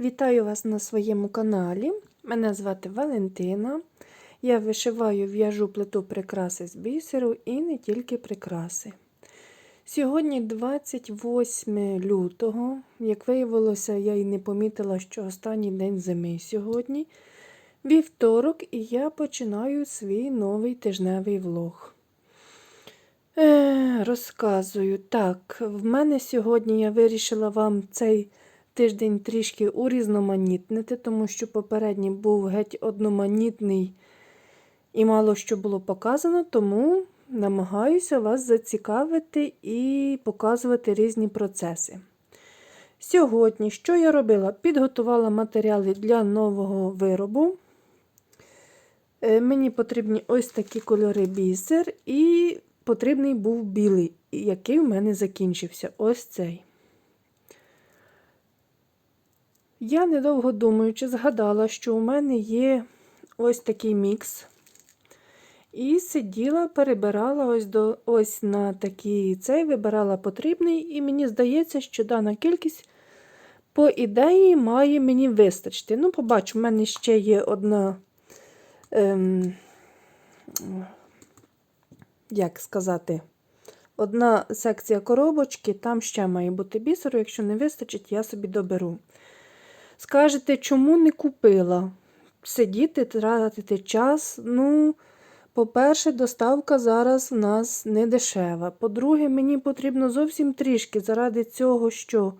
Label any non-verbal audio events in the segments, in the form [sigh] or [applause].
Вітаю вас на своєму каналі. Мене звати Валентина. Я вишиваю в'яжу плиту прикраси з бісеру і не тільки прикраси. Сьогодні 28 лютого. Як виявилося, я і не помітила, що останній день зими сьогодні. Вівторок, і я починаю свій новий тижневий влог. Е, розказую. Так, в мене сьогодні я вирішила вам цей тиждень трішки урізноманітнити, тому що попередній був геть одноманітний і мало що було показано, тому намагаюся вас зацікавити і показувати різні процеси. Сьогодні, що я робила? Підготувала матеріали для нового виробу. Е, Мені потрібні ось такі кольори бісер, і потрібний був білий, який в мене закінчився. Ось цей. Я, недовго думаючи, згадала, що у мене є ось такий мікс. І сиділа, перебирала ось до ось на такий цей, вибирала потрібний, і мені здається, що дана кількість, по ідеї, має мені вистачити. Ну, побачу, в мене ще є одна, ем, як сказати, одна секція коробочки, там ще має бути бісеру. Якщо не вистачить, я собі доберу. Скажете, чому не купила? Сидіти, тратити час. Ну, по-перше, доставка зараз в нас не дешева. По-друге, мені потрібно зовсім трішки заради цього, що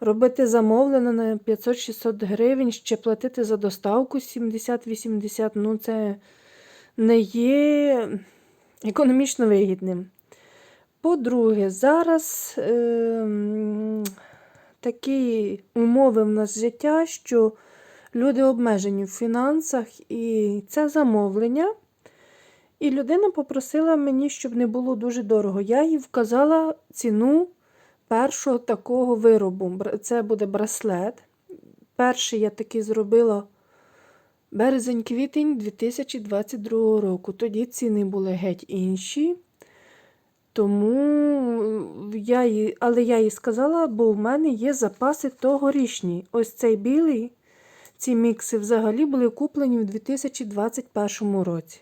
робити замовлення на 500-600 гривень, ще платити за доставку 70-80, ну це не є економічно вигідним. По-друге, зараз. Е такі умови в нас життя, що люди обмежені в фінансах, і це замовлення. І людина попросила мені, щоб не було дуже дорого. Я їй вказала ціну першого такого виробу. Це буде браслет. Перший я такий зробила березень-квітень 2022 року. Тоді ціни були геть інші. Тому я їй, але я їй сказала, бо в мене є запаси тогорічні. Ось цей білий, ці мікси взагалі були куплені в 2021 році.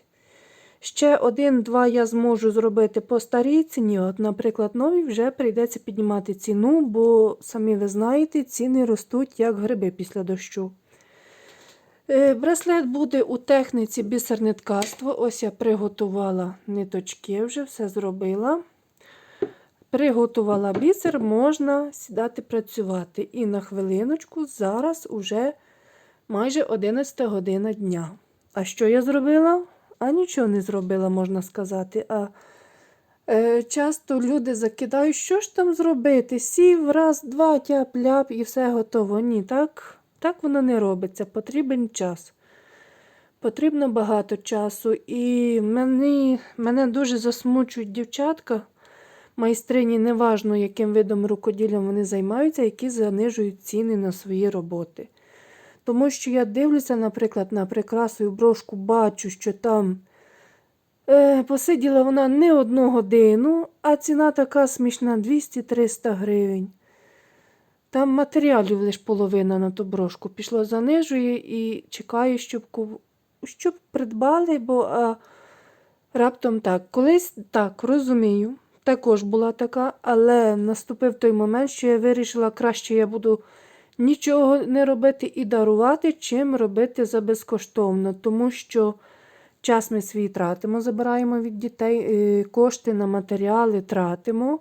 Ще один-два я зможу зробити по старій ціні. От, наприклад, нові вже прийдеться піднімати ціну, бо, самі ви знаєте, ціни ростуть як гриби після дощу. Е, Браслет буде у техніці бісерне. Ось я приготувала ниточки, вже все зробила. Приготувала бісер, можна сідати працювати. І на хвилиночку, зараз уже майже 11 година дня. А що я зробила? А нічого не зробила, можна сказати. А е, Часто люди закидають, що ж там зробити? Сів, раз, два, тяп-ляп і все готово. Ні, так. Так воно не робиться, потрібен час. Потрібно багато часу. І мені, мене дуже засмучують дівчатка, майстрині, неважно, яким видом рукоділлям вони займаються, які занижують ціни на свої роботи. Тому що я дивлюся, наприклад, на прикрасу і брошку, бачу, що там е, посиділа вона не одну годину, а ціна така смішна 200-300 гривень. Там матеріалів лише половина на ту брошку. Пішло занижує і чекаю, щоб щоб придбали, бо а, раптом так. Колись так, розумію, також була така, але наступив той момент, що я вирішила, краще я буду нічого не робити і дарувати, чим робити за безкоштовно. Тому що час ми свій тратимо, забираємо від дітей, е, кошти на матеріали тратимо.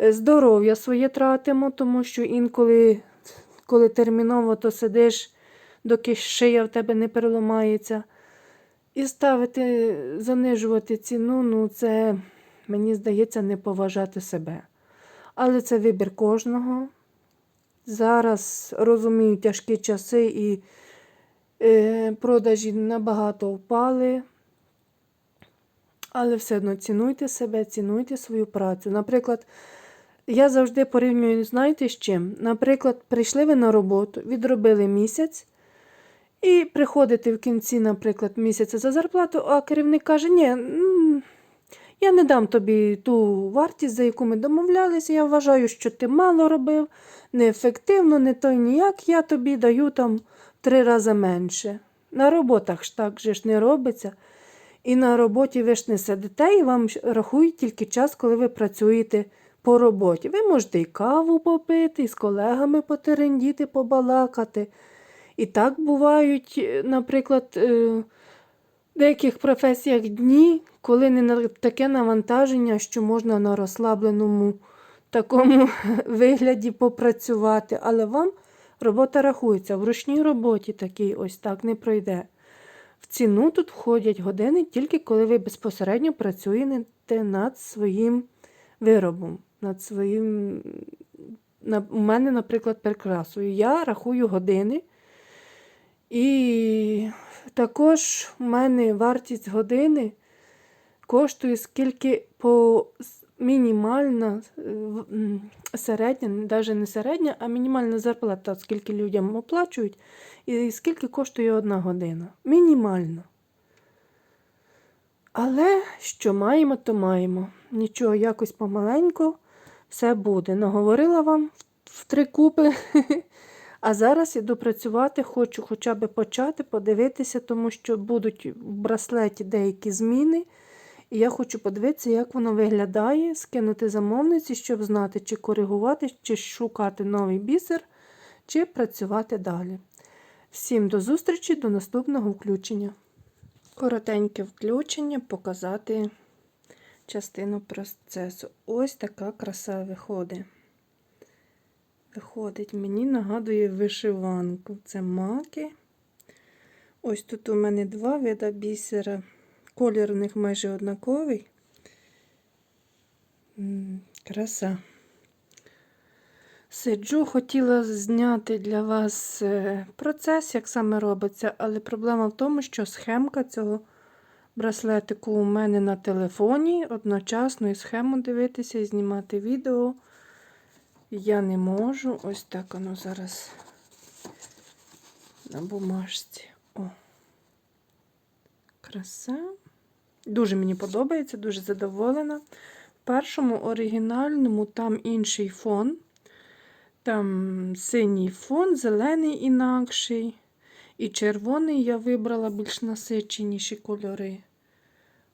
Е, здоров'я своє тратимо, тому що інколи, коли терміново, то сидиш, доки шия в тебе не переламається. І ставити, занижувати ціну, ну це, мені здається, не поважати себе. Але це вибір кожного. Зараз розумію тяжкі часи і е, продажі набагато впали. Але все одно цінуйте себе, цінуйте свою працю. Наприклад, я завжди порівнюю, знаєте, з чим? Наприклад, прийшли ви на роботу, відробили місяць, і приходите в кінці, наприклад, місяця за зарплату, а керівник каже, ні, Я не дам тобі ту вартість, за яку ми домовлялися. Я вважаю, що ти мало робив, неефективно, не той ніяк. Я тобі даю там три рази менше. На роботах ж так же ж не робиться. І на роботі ви ж не сидите, і вам рахують тільки час, коли ви працюєте по роботі. Ви можете і каву попити, і з колегами потерендіти, побалакати. І так бувають, е, наприклад, е, в деяких професіях дні, коли не таке навантаження, що можна на розслабленому такому [laughs] вигляді попрацювати. Але вам робота рахується. В ручній роботі такий ось так не пройде. В ціну тут входять години тільки коли ви безпосередньо працюєте над своїм виробом, над своїм. У мене, наприклад, прикрасою. Я рахую години. І також у мене вартість години коштує скільки по мінімальна е, середня, навіть не середня, а мінімальна зарплата, скільки людям оплачують, і скільки коштує одна година. Мінімально. Але що маємо, то маємо. Нічого, якось помаленьку все буде. Наговорила вам в три купи. [laughs] А зараз іду працювати, хочу хоча б почати, подивитися, тому що будуть в браслеті деякі зміни. І я хочу подивитися, як воно виглядає, скинути замовниці, щоб знати, чи коригувати, чи шукати новий бісер, чи працювати далі. Всім до зустрічі, до наступного включення. Коротеньке включення показати частину процесу. Ось така краса виходить. Виходить, мені нагадує вишиванку. Це маки. Ось тут у мене два вида бісера. Колір у них майже однаковий. Краса. Сиджу, хотіла зняти для вас е, процес, як саме робиться, але проблема в тому, що схемка цього браслетику у мене на телефоні. Одночасно і схему дивитися і знімати відео. Я не можу. Ось так воно зараз на бумажці. О. Краса. Дуже мені подобається, дуже задоволена. В першому оригінальному там інший фон. Там синій фон, зелений інакший. І червоний я вибрала більш насиченіші кольори.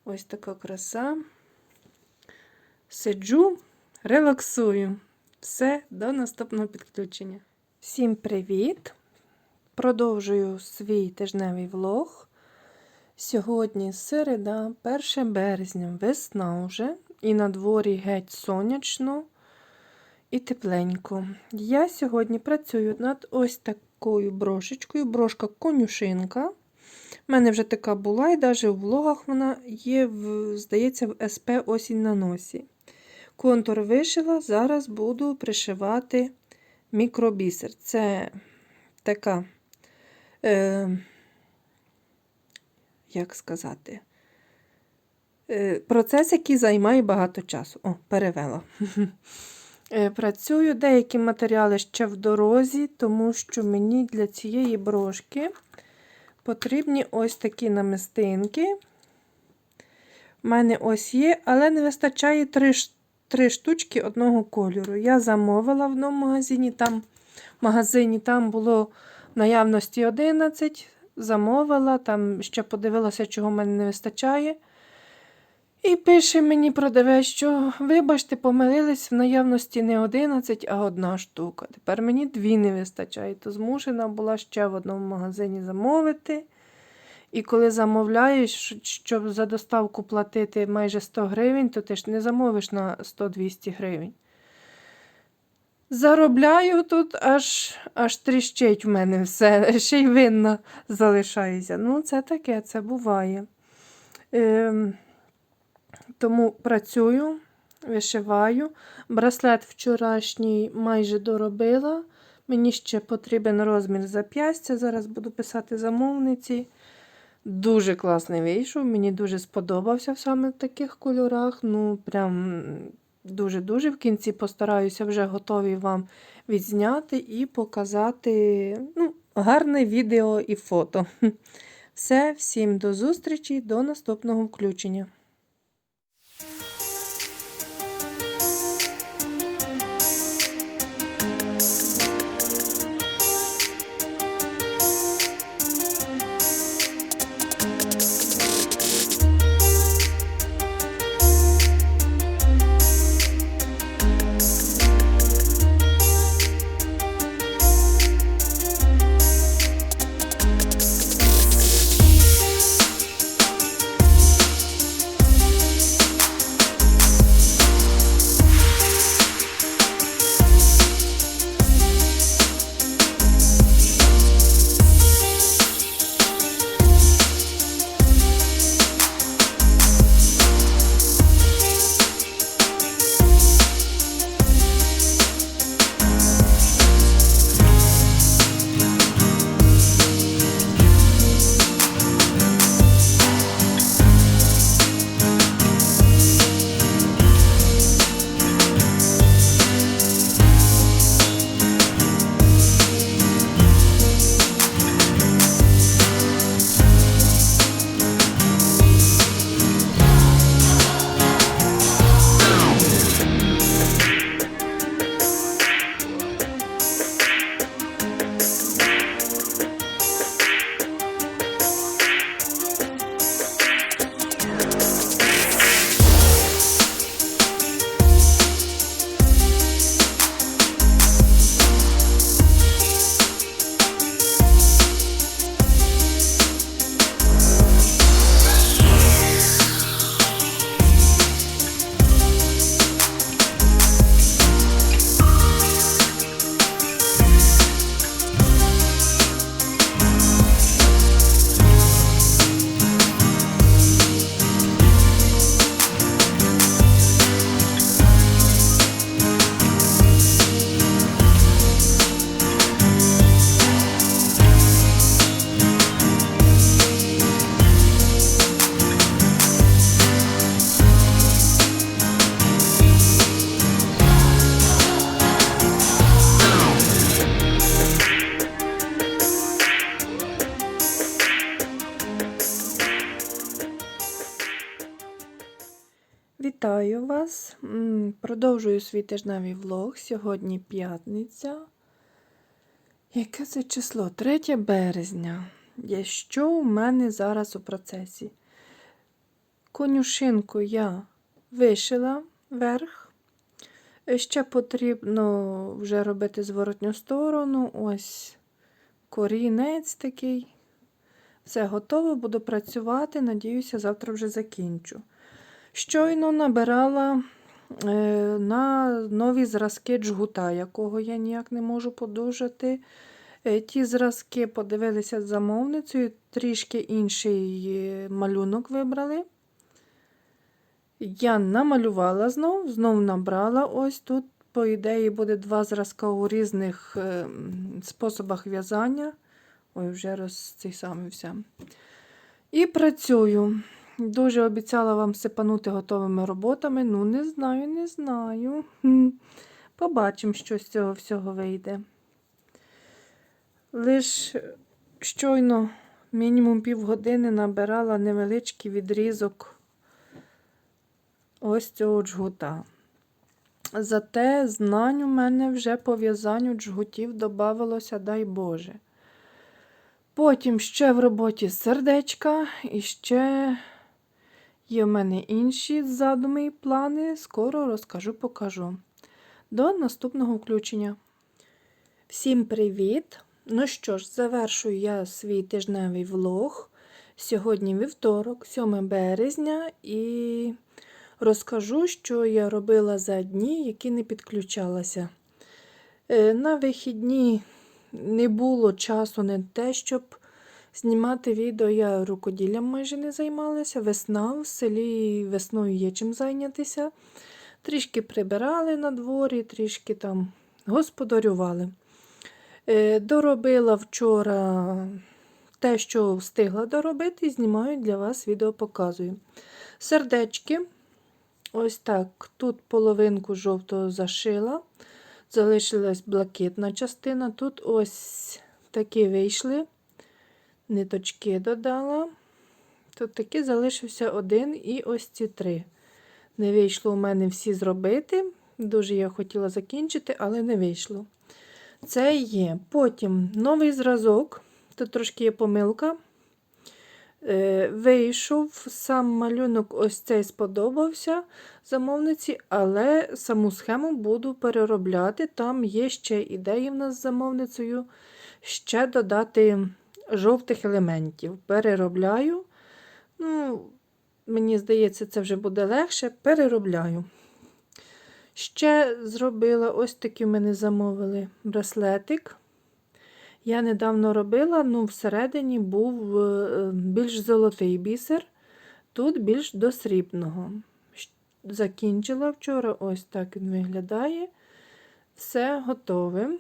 Ось така краса. Сиджу, релаксую. Все, до наступного підключення. Всім привіт! Продовжую свій тижневий влог. Сьогодні середа, 1 березня, весна вже, і на дворі геть сонячно і тепленько. Я сьогодні працюю над ось такою брошечкою. Брошка конюшинка. У мене вже така була, і навіть в влогах вона є, здається, в СП осінь на носі. Контур вишила, зараз буду пришивати мікробісер. Це така, е, як сказати, е, процес, який займає багато часу. О, перевела. [laughs] Е, Працюю деякі матеріали ще в дорозі, тому що мені для цієї брошки потрібні ось такі намистинки. У мене ось є, але не вистачає три, три штучки одного кольору. Я замовила в одному магазині, там, магазині там було в наявності 11, замовила, там ще подивилася, чого в мене не вистачає. І пише мені продавець, що, вибачте, помилились в наявності не 11, а одна штука. Тепер мені дві не вистачає, то змушена була ще в одному магазині замовити. І коли замовляєш, щоб за доставку платити майже 100 гривень, то ти ж не замовиш на 100-200 гривень. Заробляю тут, аж аж тріщить в мене все, [laughs] ще й винна залишаюся. Ну, це таке, це буває. Ем, тому працюю, вишиваю. Браслет вчорашній майже доробила. Мені ще потрібен розмір зап'ястя. Зараз буду писати замовниці. Дуже класний вийшов, мені дуже сподобався в таких кольорах. Ну, прям дуже-дуже. В кінці постараюся вже готові вам відзняти і показати ну, гарне відео і фото. [laughs] Все, всім до зустрічі, до наступного включення. Продовжую свій тижневий влог. Сьогодні п'ятниця. Яке це число? 3 березня. Є що у мене зараз у процесі? Конюшинку я вишила верх. Е, Ще потрібно вже робити зворотню сторону. Ось корінець такий. Все готово, буду працювати. Надіюся, завтра вже закінчу. Щойно набирала на нові зразки джгута, якого я ніяк не можу подужати. Е, ті зразки подивилися замовницею, трішки інший е, малюнок вибрали. Я намалювала знов, знов набрала. Ось тут, по ідеї, буде два зразка у різних е, способах в'язання. Ой, вже роз цей самий все. І працюю. Дуже обіцяла вам сипанути готовими роботами. Ну, не знаю, не знаю. Побачимо, що з цього всього вийде. Лиш щойно мінімум півгодини набирала невеличкий відрізок ось цього джгута. Зате знань у мене вже по в'язанню джгутів додавалося, дай Боже. Потім ще в роботі сердечка, і ще є в мене інші задуми і плани. Скоро розкажу, покажу. До наступного включення. Всім привіт! Ну що ж, завершую я свій тижневий влог. Сьогодні вівторок, 7 березня, і розкажу, що я робила за дні, які не підключалася. Е, На вихідні не було часу не те, щоб знімати відео. Я рукоділлям майже не займалася. Весна в селі весною є чим зайнятися. Трішки прибирали на дворі, трішки там господарювали. Е, Доробила вчора те, що встигла доробити, і знімаю для вас відео показую. Сердечки. Ось так. Тут половинку жовтого зашила. Залишилась блакитна частина. Тут ось такі вийшли. Ниточки додала. Тут таки залишився один і ось ці три. Не вийшло у мене всі зробити. Дуже я хотіла закінчити, але не вийшло. Це є. Потім новий зразок. Тут трошки є помилка. Е, Вийшов сам малюнок, ось цей сподобався замовниці, але саму схему буду переробляти. Там є ще ідеї в нас з замовницею ще додати жовтих елементів. Переробляю. Ну, Мені здається, це вже буде легше. Переробляю. Ще зробила ось такий в мене замовили браслетик. Я недавно робила, ну, всередині був е, більш золотий бісер, тут більш до срібного. Закінчила вчора, ось так він виглядає. Все готове.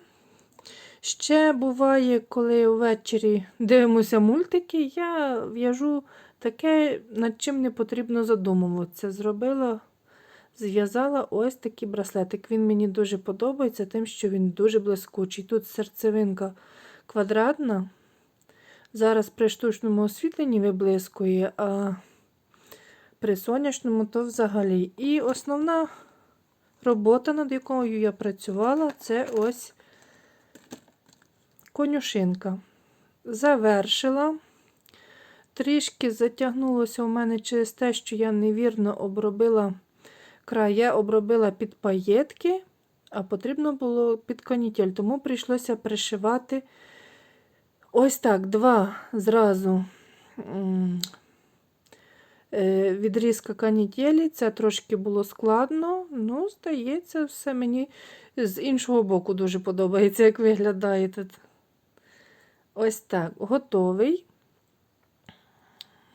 Ще буває, коли ввечері дивимося мультики, я в'яжу таке, над чим не потрібно задумуватися. Зробила, зв'язала ось такий браслетик. Він мені дуже подобається, тим, що він дуже блискучий. Тут серцевинка квадратна. Зараз при штучному освітленні виблискує, а при сонячному то взагалі. І основна робота, над якою я працювала, це ось конюшинка. Завершила. Трішки затягнулося у мене через те, що я невірно обробила край. Я обробила під паєтки, а потрібно було під канітель, тому прийшлося пришивати ось так, два зразу е, відрізка канітелі. Це трошки було складно, ну, здається, все мені з іншого боку дуже подобається, як виглядає тут. Ось так, готовий.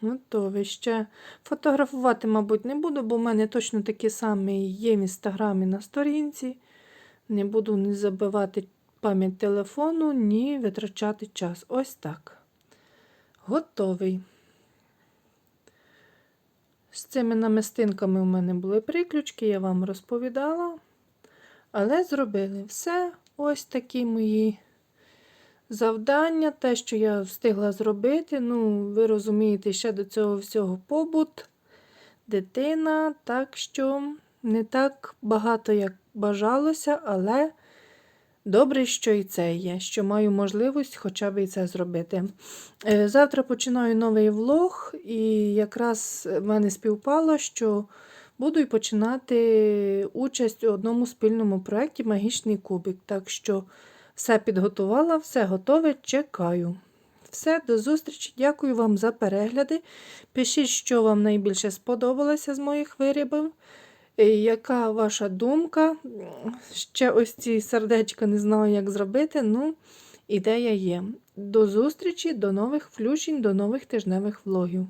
Готовий ще. Фотографувати, мабуть, не буду, бо в мене точно такі самі є в інстаграмі на сторінці. Не буду ні забивати пам'ять телефону, ні витрачати час. Ось так. Готовий. З цими намистинками у мене були приключки, я вам розповідала. Але зробили все. Ось такі мої завдання, те, що я встигла зробити. Ну, ви розумієте, ще до цього всього побут. дитина, так що не так багато, як бажалося, але добре, що і це є, що маю можливість хоча б і це зробити. Е, Завтра починаю новий влог, і якраз в мене співпало, що буду починати участь у одному спільному проєкті Магічний кубик. Так що все підготувала, все готове, чекаю. Все, до зустрічі. Дякую вам за перегляди. Пишіть, що вам найбільше сподобалося з моїх виробів. Е, Яка ваша думка? Ще ось ці сердечка не знаю, як зробити. Ну, ідея є. До зустрічі, до нових включень, до нових тижневих влогів.